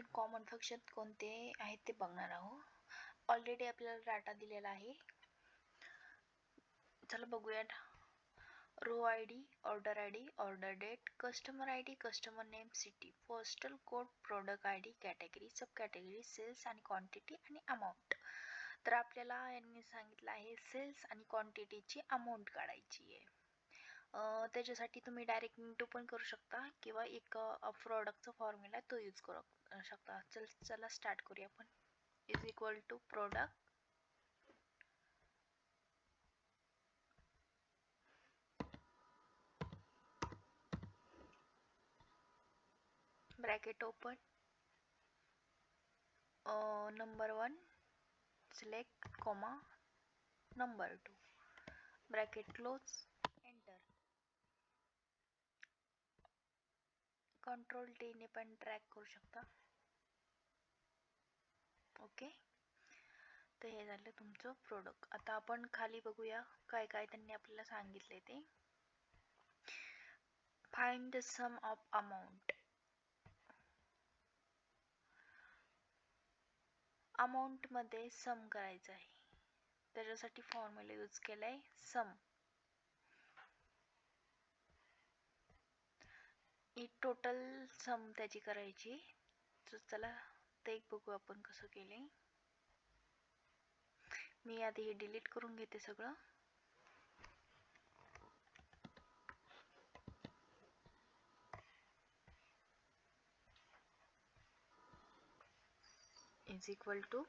याच्यातून common function कोणते आहेत ते बघणार आहोत ऑलरेडी आपल्याला डाटा दिलेला आहे. चला बघूया row I D order I D order date customer I D customer name city postal code product I D category sub category sales आणि क्वांटिटी आणि अमाऊंट तर आपल्याला यांनी सांगितलं आहे सेल्स आणि क्वांटिटीची अमाऊंट काढायची आहे. त्याच्यासाठी तुम्ही डायरेक्ट मिंटू पण करू शकता किंवा एक प्रॉडक्टचा फॉर्म्युला तो यूज करू शकता. चल चला स्टार्ट करूया आपण. Is equal to product bracket open number one select comma number two bracket close close enter control टीने पण ट्रॅक करू शकता. ओके तर हे झालं तुमचं प्रोडक्ट आता आपण खाली बघूया काय काय त्यांनी आपल्याला सांगितले ते. Find the sum of amount अमाऊंटमध्ये सम करायचं आहे. त्याच्यासाठी फॉर्म्युला यूज केला आहे सम ही टोटल सम त्याची करायची. तर चला ते एक बघू आपण कसं केले. मी आधी हे डिलीट करून घेते सगळं. Is equal to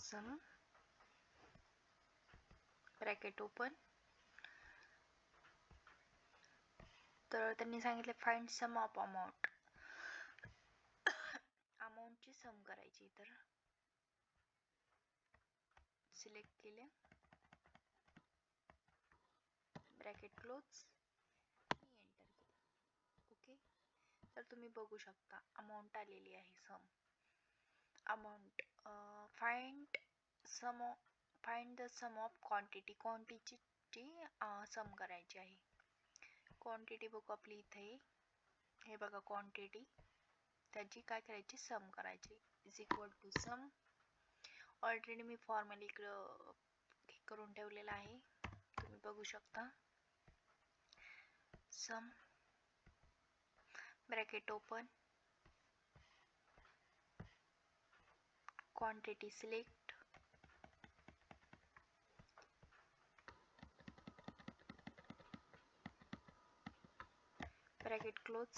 sum bracket open तर त्यांनी सांगितले फाइंड सम ऑफ अमाऊंट अमाऊंटची सम करायची तर. सिलेक्ट केले. ब्रॅकेट क्लोज आणि एंटर केलं. ओके तर तुम्ही बघू शकता अमाऊंट आलेली आहे sum amount find sum find the sum of quantity क्वांटिटीची sum करायची आहे. क्वांटिटी बघू आपली इथे. हे बघा क्वांटिटी त्याची काय करायची? सम करायची. Is equal to sum already me formally इकडं करून ठेवलेलं आहे. तुम्ही बघू शकता. Sum bracket open quantity select bracket close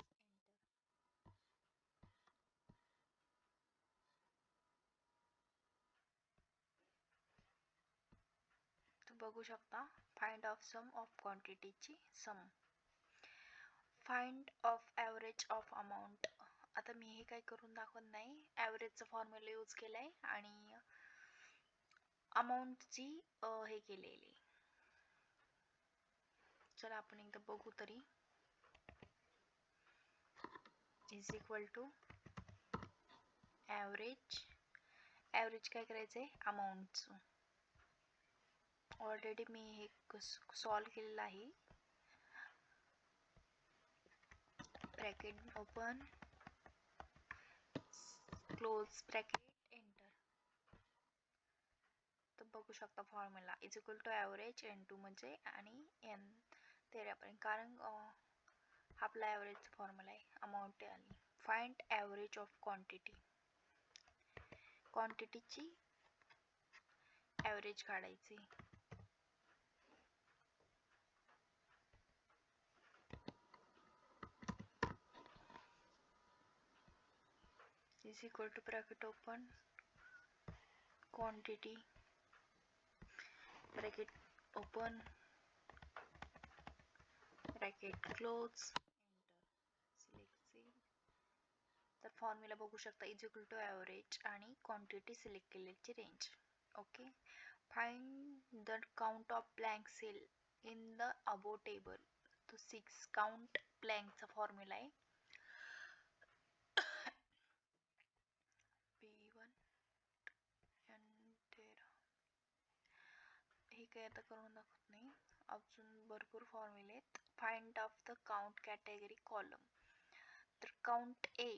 तू बघू शकता find of sum of क्वांटिटीची sum find of average of amount आता मी हे काही करून दाखवत नाही. ॲव्हरेजचं फॉर्म्युला यूज केलं आहे आणि अमाऊंटची हे केलेली. चला आपण एकदा बघू तरी. Is equal to average average काय करायचं आहे अमाऊंटचं ऑलरेडी मी हे सॉल्व केलेलं आहे. Bracket open close bracket enter तर बघू शकता formula is equal to average N two म्हणजे आणि एन तेरापर्यंत कारण आपला ॲव्हरेज फॉर्म्युला आहे अमाऊंट आणि फाइंड ॲव्हरेज ऑफ क्वांटिटी क्वांटिटीची ॲव्हरेज काढायची. Is equal to bracket open quantity bracket open bracket close formula बघू शकता इज इक्वल टू ॲव्हरेज आणि क्वांटिटी सिलेक्ट केलेली range okay find the count of blank cell in the above table तो six count ब्लँकचा formula आहे. P one तेरा हे काही आता करून दाखवत नाही. अजून भरपूर फॉर्म्युले आहेत. Find of the count category column तर काउंट ए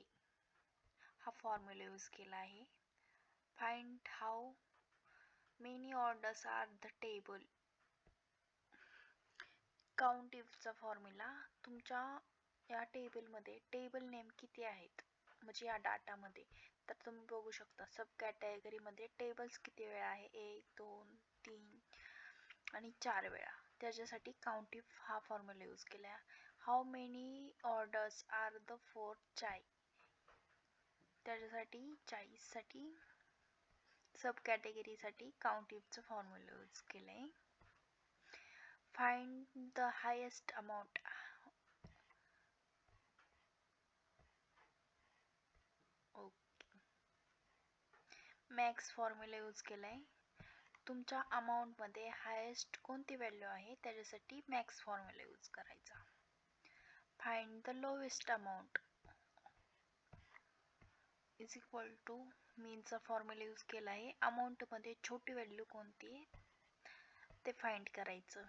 हा फॉर्म्युला यूज केला आहे. Find how many orders are the table count इफचा formula तुमच्या या टेबलमध्ये टेबल नेम किती आहेत? म्हणजे या डाटामध्ये तर तुम्ही बघू शकता सब कॅटेगरीमध्ये टेबल्स किती वेळा आहे? एक दोन तीन आणि चार वेळा. त्याच्यासाठी काउंट इफ हा फॉर्म्युला यूज केला. आहे how many orders are the for chair त्याच्यासाठी चाळीससाठी सब कॅटेगरीसाठी काउंट इफचं फॉर्म्युला यूज केलं आहे find the highest amount okay max formula use केला आहे तुमच्या अमाऊंटमध्ये हायेस्ट कोणती व्हॅल्यू आहे? त्याच्यासाठी मॅक्स फॉर्म्युला यूज करायचा. Find the lowest amount is equal to मीनचा formula use केला आहे. अमाऊंटमध्ये छोटी व्हॅल्यू कोणती आहे? ते फाइंड करायचं.